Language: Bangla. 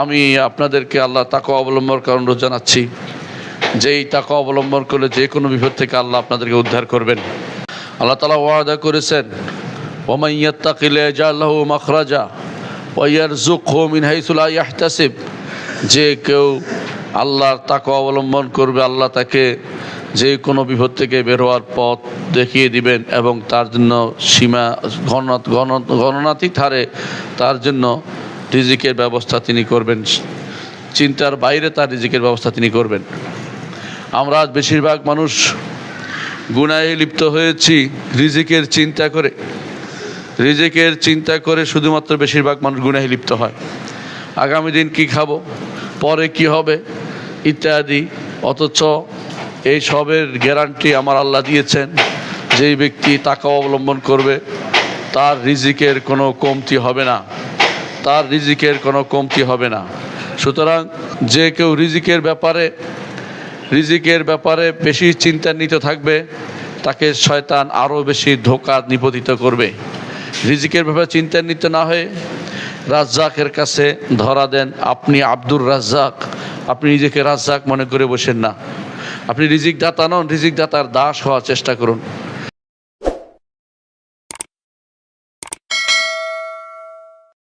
আমি আপনাদেরকে আল্লাহ তাকে অবলম্বন অনুরোধ জানাচ্ছি। যেই তাকে অবলম্বন করলে যে কোনো বিপদ থেকে আল্লাহ আপনাদেরকে উদ্ধার করবেন। আল্লাহ তালা ওয়াদা করেছেন ওমাইয়াত্তাকিলে জাল্লাহু মখরাজা ওয়াইয়ার জুক মিন হাইসুল্লাহ ইয়াহতাসিব যে কেউ আল্লাহর তাকে অবলম্বন করবে, আল্লাহ তাকে যে কোনো বিপদ থেকে বের হওয়ার পথ দেখিয়ে দিবেন এবং তার জন্য সীমা ঘন গণনাতীত হারে তার জন্য রিজিকের ব্যবস্থা তিনি করবেন। চিন্তার বাইরে তার রিজিকের ব্যবস্থা তিনি করবেন। আমরা আজ বেশিরভাগ মানুষ গুণায় লিপ্ত হয়েছি রিজিকের চিন্তা করে। রিজিকের চিন্তা করে শুধুমাত্র বেশিরভাগ মানুষ গুনায় লিপ্ত হয়। আগামী দিন কি খাব, পরে কি হবে, ইত্যাদি। অথচ এই সবের গ্যারান্টি আমার আল্লাহ দিয়েছেন। যেই ব্যক্তি তাকে অবলম্বন করবে, তার রিজিকের কোনো কমতি হবে না। তার রিজিকের কোনো কমতি হবে না। সুতরাং যে কেউ রিজিকের ব্যাপারে রিজিকের ব্যাপারে বেশি চিন্তান্বিত থাকবে, তাকে শয়তান আরও বেশি ধোকা নিপতিত করবে। রিজিকের ব্যাপারে চিন্তান্বিত না হয়ে রাজ্জাকের কাছে ধরা দেন, আপনি আব্দুর রাজ্জাক, আপনি নিজেকে রাজ্জাক মনে করে বসেন না। আপনি রিজিক দাতা নন রিজিক দাতার দাস হওয়ার চেষ্টা করুন।